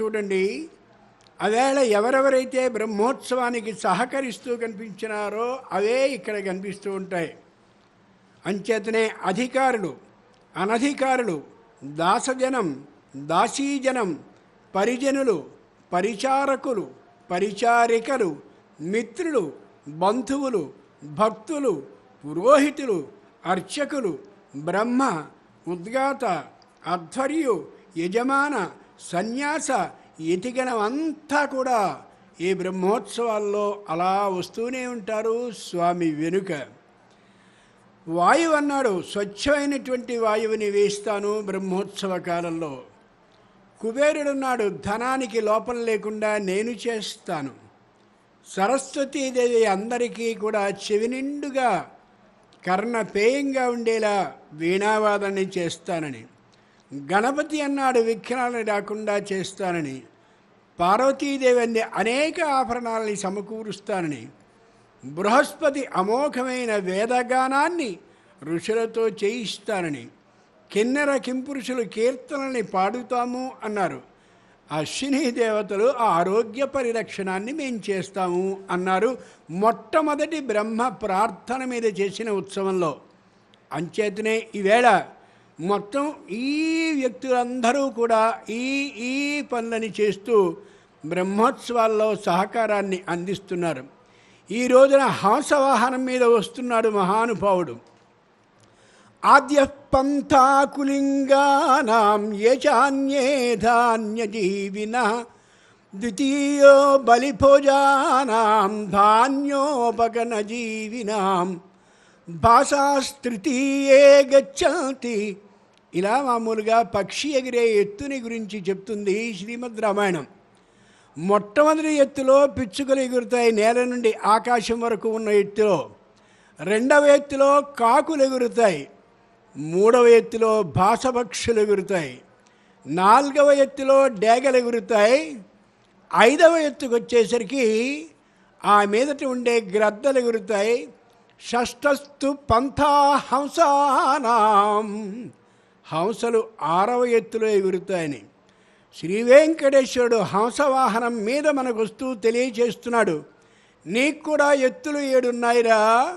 చూడండి. అవేళ ఎవరెవరైతే బ్రహ్మోత్సవానికి సహకరిస్తూ కనిపించినారో అవే ఇక్కడ కనిపిస్తూ ఉంటాయి. అంచేతనే అధికారులు అనధికారులు దాసజనం దాసీజనం పరిజనులు పరిచారకులు పరిచారికలు మిత్రులు బంధువులు భక్తులు పురోహితులు అర్చకులు బ్రహ్మ ఉద్గాత అధ్వర్యు యజమాన సన్యాస యతిగణం అంతా కూడా ఈ బ్రహ్మోత్సవాల్లో అలా వస్తూనే ఉంటారు స్వామి వెనుక. వాయువు అన్నాడు స్వచ్ఛమైనటువంటి వాయువుని వేస్తాను బ్రహ్మోత్సవ కాలంలో. కుబేరుడున్నాడు ధనానికి లోపం లేకుండా నేను చేస్తాను. సరస్వతీదేవి అందరికీ కూడా చెవి నిండుగా కర్ణపేయంగా ఉండేలా వీణావాదన చేస్తానని. గణపతి అన్నాడు విఘ్నాలు రాకుండా చేస్తానని పార్వతీదేవి అంది అనేక ఆభరణాలని సమకూరుస్తానని బృహస్పతి అమోఘమైన వేదగానాన్ని ఋషులతో చేయిస్తానని కిన్నెర కింపురుషులు కీర్తనల్ని పాడుతాము అన్నారు. అశ్విని దేవతలు ఆ ఆరోగ్య పరిరక్షణాన్ని మేము చేస్తాము అన్నారు మొట్టమొదటి బ్రహ్మ ప్రార్థన మీద చేసిన ఉత్సవంలో. అంచేతనే ఈవేళ మొత్తం ఈ వ్యక్తులందరూ కూడా ఈ ఈ పనులని చేస్తూ బ్రహ్మోత్సవాల్లో సహకారాన్ని అందిస్తున్నారు. ఈ రోజున హంసవాహనం మీద వస్తున్నాడు మహానుభావుడు. ఆద్య పంథాకులింగానాం యచాన్యే ధాన్యజీవిన ద్వితీయో బలిభోజానాం ధాన్యోపగనజీవినాం భాషాస్తృతీయే గచ్చంతి ఇలా మామూలుగా పక్షి ఎగిరే ఎత్తుని గురించి చెప్తుంది శ్రీమద్ రామాయణం. మొట్టమొదటి ఎత్తులో పిచ్చుకలు ఎగురుతాయి నేల నుండి ఆకాశం వరకు ఉన్న ఎత్తులో. రెండవ ఎత్తులో కాకులు ఎగురుతాయి. మూడవ ఎత్తులో భాషపక్షులు ఎగురుతాయి. నాలుగవ ఎత్తులో డేగలు ఎగురుతాయి. ఐదవ ఎత్తుకు వచ్చేసరికి ఆ మీదట ఉండే గ్రద్దలు ఎగురుతాయి. షష్టస్తు పంథా హంసానాం హంసలు ఆరవ ఎత్తులో ఎగురుతాయని. శ్రీ వెంకటేశ్వరుడు హంసవాహనం మీద మనకు వస్తూ తెలియచేస్తున్నాడు. నీకు కూడా ఎత్తులు ఏడున్నాయిరా?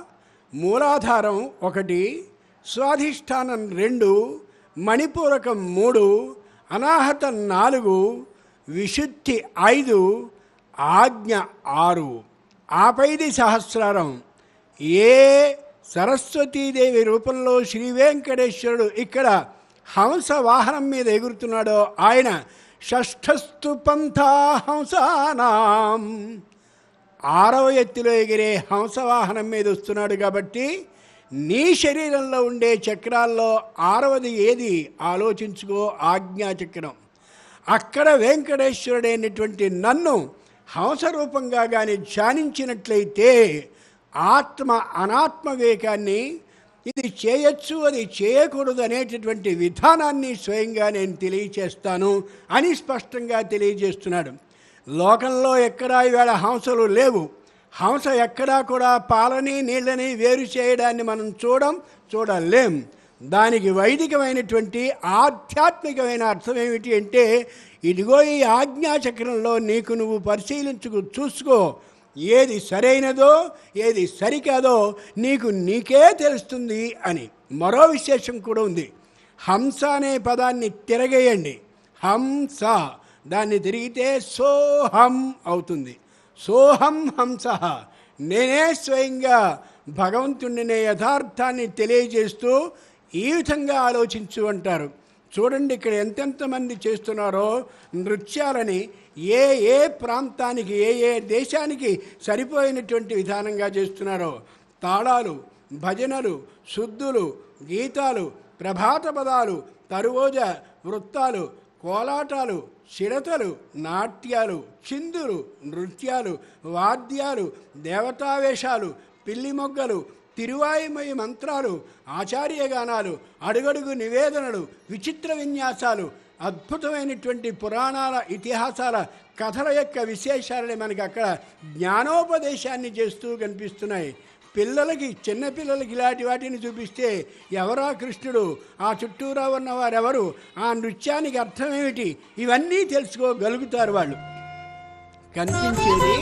మూలాధారం ఒకటి స్వాధిష్టానం రెండు మణిపూరకం మూడు అనాహతం నాలుగు విశుద్ధి ఐదు ఆజ్ఞ ఆరు. ఆపైది సహస్రారం. ఏ సరస్వతీదేవి రూపంలో శ్రీ వెంకటేశ్వరుడు ఇక్కడ హంస వాహనం మీద ఎగురుతున్నాడో ఆయన షష్ఠస్థు పంథా హంసానాం. ఆరవ ఎత్తులో ఎగిరే హంసవాహనం మీద వస్తున్నాడు కాబట్టి నీ శరీరంలో ఉండే చక్రాల్లో ఆరవది ఏది? ఆలోచించుకో ఆజ్ఞా చక్రం. అక్కడ వెంకటేశ్వరుడైనటువంటి నన్ను హంస రూపంగా కానీ ధ్యానించినట్లయితే ఆత్మ అనాత్మ వివేకాన్ని ఇది చేయొచ్చు అది చేయకూడదు అనేటటువంటి విధానాన్ని స్వయంగా నేను తెలియచేస్తాను అని స్పష్టంగా తెలియజేస్తున్నాడు. లోకంలో ఎక్కడా ఈవేళ హంసలు లేవు. హంస ఎక్కడా కూడా పాలని నీళ్ళని వేరు చేయడాన్ని మనం చూడం చూడలేం. దానికి వైదికమైనటువంటి ఆధ్యాత్మికమైన అర్థం ఏమిటి అంటే ఇదిగో ఈ ఆజ్ఞాచక్రంలో నీకు నువ్వు పరిశీలించుకు చూసుకో. ఏది సరైనదో ఏది సరికాదో నీకు నీకే తెలుస్తుంది అని. మరో విశేషం కూడా ఉంది. హంస అనే పదాన్ని తిరగేయండి. హంస. దాన్ని తిరిగితే సోహం అవుతుంది. సోహం హంస. నేనే స్వయంగా భగవంతుడిని యథార్థాన్ని తెలియజేస్తూ ఈ విధంగా ఆలోచించు అంటారు. చూడండి ఇక్కడ ఎంతెంతమంది చేస్తున్నారో నృత్యాలని ఏ ఏ ప్రాంతానికి ఏ ఏ దేశానికి సరిపోయినటువంటి విధానంగా చేస్తున్నారో తాళాలు భజనలు శుద్ధులు గీతాలు ప్రభాత పదాలు తరువోజ వృత్తాలు కోలాటాలు చిడతలు నాట్యాలు చిందులు నృత్యాలు వాద్యాలు దేవతావేషాలు పిల్లి మొగ్గలు తిరువాయిమయ మంత్రాలు ఆచార్యగానాలు అడుగడుగు నివేదనలు విచిత్ర విన్యాసాలు అద్భుతమైనటువంటి పురాణాల ఇతిహాసాల కథల యొక్క విశేషాలని మనకి అక్కడ జ్ఞానోపదేశాన్ని చేస్తూ కనిపిస్తున్నాయి. పిల్లలకి చిన్నపిల్లలకి ఇలాంటి వాటిని చూపిస్తే ఎవరా కృష్ణుడు? ఆ చుట్టూరా ఉన్న వారెవరు ఆ నృత్యానికి అర్థం ఏమిటి ఇవన్నీ తెలుసుకోగలుగుతారు వాళ్ళు. కనిపించేది